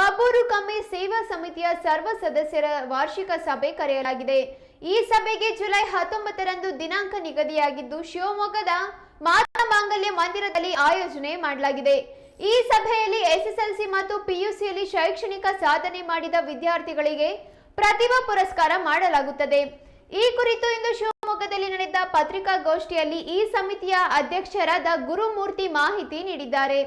ಬಬ್ಬೂರು ಕಮ್ಮಿ ಸೇವಾ ಸಮಿತಿಯ ಸರ್ವ ಸದಸ್ಯರ ವಾರ್ಷಿಕ ಸಭೆ ಕರೆಯಲಾಗಿದೆ. ಈ ಸಭೆಗೆ ಜುಲೈ ಹತ್ತೊಂಬತ್ತರಂದು ದಿನಾಂಕ ನಿಗದಿಯಾಗಿದ್ದು, ಶಿವಮೊಗ್ಗದ ಮಾತಾ ಮಾಂಗಲ್ಯ ಮಂದಿರದಲ್ಲಿ ಆಯೋಜನೆ ಮಾಡಲಾಗಿದೆ. ಈ ಸಭೆಯಲ್ಲಿ ಎಸ್ಎಸ್ಎಲ್ಸಿ ಮತ್ತು ಪಿಯುಸಿಯಲ್ಲಿ ಶೈಕ್ಷಣಿಕ ಸಾಧನೆ ಮಾಡಿದ ವಿದ್ಯಾರ್ಥಿಗಳಿಗೆ ಪ್ರತಿಭಾ ಪುರಸ್ಕಾರ ಮಾಡಲಾಗುತ್ತದೆ. ಈ ಕುರಿತು ಇಂದು ಶಿವಮೊಗ್ಗದಲ್ಲಿ ನಡೆದ ಪತ್ರಿಕಾಗೋಷ್ಠಿಯಲ್ಲಿ ಈ ಸಮಿತಿಯ ಅಧ್ಯಕ್ಷರಾದ ಗುರುಮೂರ್ತಿ ಮಾಹಿತಿ ನೀಡಿದ್ದಾರೆ.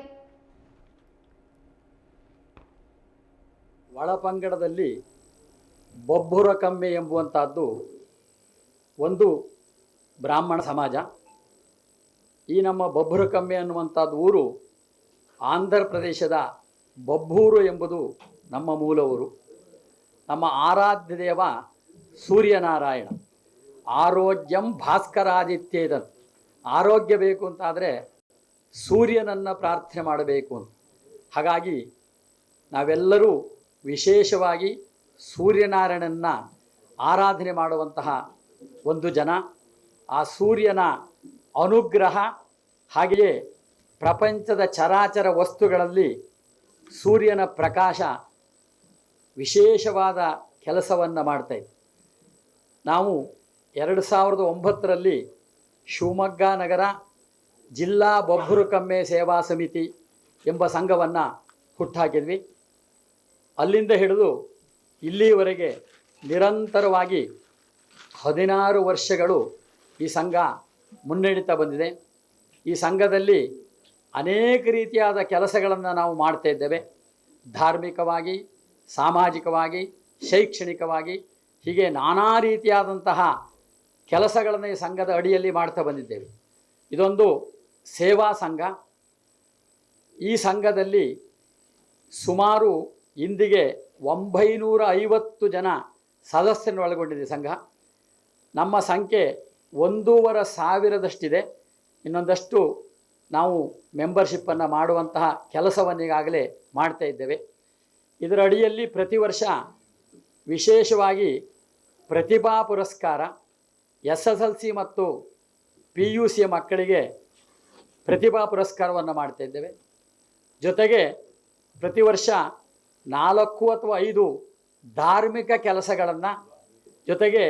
ಒಳಪಂಗಡದಲ್ಲಿ ಬೊಬ್ಬುರ ಕಮ್ಮೆ ಎಂಬುವಂತಹದ್ದು ಒಂದು ಬ್ರಾಹ್ಮಣ ಸಮಾಜ. ಈ ನಮ್ಮ ಬೊಬ್ಬುರ ಕಮ್ಮೆ ಅನ್ನುವಂಥದ್ದು ಊರು ಆಂಧ್ರ ಪ್ರದೇಶದ ಬೊಬ್ಬೂರು ಎಂಬುದು ನಮ್ಮ ಮೂಲ ಊರು ನಮ್ಮ ಆರಾಧ್ಯ ದೇವ ಸೂರ್ಯನಾರಾಯಣ. ಆರೋಗ್ಯಂ ಭಾಸ್ಕರಾದಿತ್ಯದನ್. ಆರೋಗ್ಯ ಬೇಕು ಅಂತಾದರೆ ಸೂರ್ಯನನ್ನು ಪ್ರಾರ್ಥನೆ ಮಾಡಬೇಕು ಅಂತ. ಹಾಗಾಗಿ ನಾವೆಲ್ಲರೂ ವಿಶೇಷವಾಗಿ ಸೂರ್ಯನಾರಾಯಣನ ಆರಾಧನೆ ಮಾಡುವಂತಹ ಒಂದು ಜನ. ಆ ಸೂರ್ಯನ ಅನುಗ್ರಹ ಹಾಗೆಯೇ ಪ್ರಪಂಚದ ಚರಾಚರ ವಸ್ತುಗಳಲ್ಲಿ ಸೂರ್ಯನ ಪ್ರಕಾಶ ವಿಶೇಷವಾದ ಕೆಲಸವನ್ನು ಮಾಡ್ತಾಯಿದೆ ನಾವು ಎರಡು ಸಾವಿರದ ಒಂಬತ್ತರಲ್ಲಿ ಶಿವಮೊಗ್ಗ ನಗರ ಜಿಲ್ಲಾ ಬೊಬ್ಬರು ಕಮ್ಮೆ ಸೇವಾ ಸಮಿತಿ ಎಂಬ ಸಂಘವನ್ನು ಹುಟ್ಟಾಕಿದ್ವಿ ಅಲ್ಲಿಂದ ಹಿಡಿದು ಇಲ್ಲಿಯವರೆಗೆ ನಿರಂತರವಾಗಿ ಹದಿನಾರು ವರ್ಷಗಳು ಈ ಸಂಘ ಮುನ್ನಡೀತಾ ಬಂದಿದೆ. ಈ ಸಂಘದಲ್ಲಿ ಅನೇಕ ರೀತಿಯಾದ ಕೆಲಸಗಳನ್ನು ನಾವು ಮಾಡ್ತಾ ಇದ್ದೇವೆ. ಧಾರ್ಮಿಕವಾಗಿ, ಸಾಮಾಜಿಕವಾಗಿ, ಶೈಕ್ಷಣಿಕವಾಗಿ, ಹೀಗೆ ನಾನಾ ರೀತಿಯಾದಂತಹ ಕೆಲಸಗಳನ್ನು ಈ ಸಂಘದ ಅಡಿಯಲ್ಲಿ ಮಾಡ್ತಾ ಬಂದಿದ್ದೇವೆ. ಇದೊಂದು ಸೇವಾ ಸಂಘ. ಈ ಸಂಘದಲ್ಲಿ ಸುಮಾರು ಇಂದಿಗೆ ಒಂಬೈನೂರ ಐವತ್ತು ಜನ ಸದಸ್ಯರನ್ನು ಒಳಗೊಂಡಿದೆ ಸಂಘ. ನಮ್ಮ ಸಂಖ್ಯೆ ಒಂದೂವರೆ ಸಾವಿರದಷ್ಟಿದೆ. ಇನ್ನೊಂದಷ್ಟು ನಾವು ಮೆಂಬರ್ಶಿಪ್ಪನ್ನು ಮಾಡುವಂತಹ ಕೆಲಸವನ್ನೀಗಾಗಲೇ ಮಾಡ್ತಾ ಇದ್ದೇವೆ. ಇದರ ಅಡಿಯಲ್ಲಿ ಪ್ರತಿ ವರ್ಷ ವಿಶೇಷವಾಗಿ ಪ್ರತಿಭಾ ಪುರಸ್ಕಾರ, ಎಸ್ ಎಸ್ ಎಲ್ ಸಿ ಮತ್ತು ಪಿ ಯು ಸಿಯ ಮಕ್ಕಳಿಗೆ ಪ್ರತಿಭಾ ಪುರಸ್ಕಾರವನ್ನು ಮಾಡ್ತಾ ಇದ್ದೇವೆ. ಜೊತೆಗೆ ಪ್ರತಿ ವರ್ಷ ನಾಲ್ಕು ಅಥವಾ ಐದು ಧಾರ್ಮಿಕ ಕೆಲಸಗಳನ್ನು ಜೊತೆಗೆ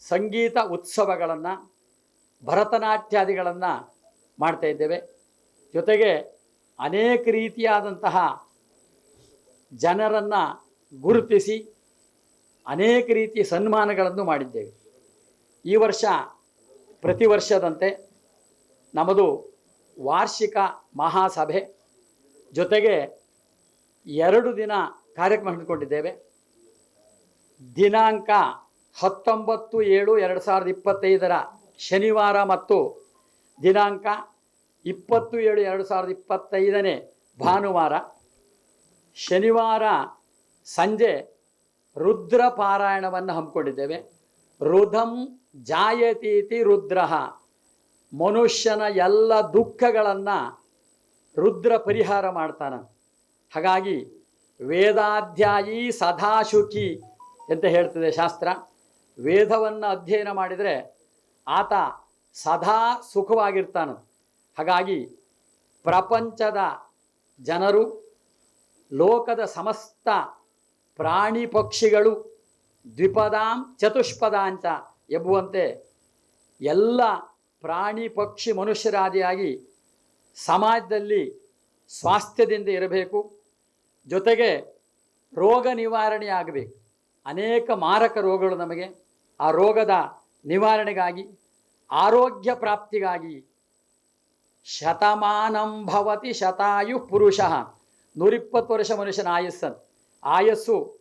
ಸಂಗೀತ ಉತ್ಸವಗಳನ್ನು, ಭರತನಾಟ್ಯಾದಿಗಳನ್ನು ಮಾಡ್ತಾ ಇದ್ದೇವೆ. ಜೊತೆಗೆ ಅನೇಕ ರೀತಿಯಾದಂತಹ ಜನರನ್ನು ಗುರುತಿಸಿ ಅನೇಕ ರೀತಿಯ ಸನ್ಮಾನಗಳನ್ನು ಮಾಡಿದ್ದೇವೆ. ಈ ವರ್ಷ ಪ್ರತಿ ವರ್ಷದಂತೆ ನಮ್ಮದು ವಾರ್ಷಿಕ ಮಹಾಸಭೆ ಜೊತೆಗೆ ಎರಡು ದಿನ ಕಾರ್ಯಕ್ರಮ ಹಮ್ಮಿಕೊಂಡಿದ್ದೇವೆ. ದಿನಾಂಕ ಹತ್ತೊಂಬತ್ತು ಏಳು ಎರಡು ಸಾವಿರದ ಇಪ್ಪತ್ತೈದರ ಶನಿವಾರ ಮತ್ತು ದಿನಾಂಕ ಇಪ್ಪತ್ತು ಏಳು ಎರಡು ಸಾವಿರದ ಇಪ್ಪತ್ತೈದನೇ ಭಾನುವಾರ. ಶನಿವಾರ ಸಂಜೆ ರುದ್ರ ಪಾರಾಯಣವನ್ನು ಹಮ್ಮಿಕೊಂಡಿದ್ದೇವೆ. ರುದಂ ಜಾಯತೀತಿ ರುದ್ರ. ಮನುಷ್ಯನ ಎಲ್ಲ ದುಃಖಗಳನ್ನು ರುದ್ರ ಪರಿಹಾರ ಮಾಡ್ತಾನೆ ಹಾಗಾಗಿ ವೇದಾಧ್ಯಾಯಿ ಸದಾಶುಕಿ ಅಂತ ಹೇಳ್ತದೆ ಶಾಸ್ತ್ರ. ವೇದವನ್ನು ಅಧ್ಯಯನ ಮಾಡಿದರೆ ಆತ ಸದಾ ಸುಖವಾಗಿರ್ತಾನ. ಹಾಗಾಗಿ ಪ್ರಪಂಚದ ಜನರು, ಲೋಕದ ಸಮಸ್ತ ಪ್ರಾಣಿ ಪಕ್ಷಿಗಳು ದ್ವಿಪದಾಂ ಚತುಷ್ಪದಾಂಚ ಎಂಬುವಂತೆ ಎಲ್ಲ ಪ್ರಾಣಿ ಪಕ್ಷಿ ಮನುಷ್ಯರಾದಿಯಾಗಿ ಸಮಾಜದಲ್ಲಿ ಸ್ವಾಸ್ಥ್ಯದಿಂದ ಇರಬೇಕು. ಜೊತೆಗೆ ರೋಗ ನಿವಾರಣೆ ಆಗಬೇಕು. ಅನೇಕ ಮಾರಕ ರೋಗಗಳು ನಮಗೆ ಆ ರೋಗದ ನಿವಾರಣೆಗಾಗಿ, ಆರೋಗ್ಯ ಪ್ರಾಪ್ತಿಗಾಗಿ. ಶತಮಾನಂಭವತಿ ಶತಾಯು ಪುರುಷ. ನೂರಿಪ್ಪತ್ತು ವರ್ಷ ಮನುಷ್ಯನ ಆಯಸ್ಸನ್ ಆಯಸ್ಸು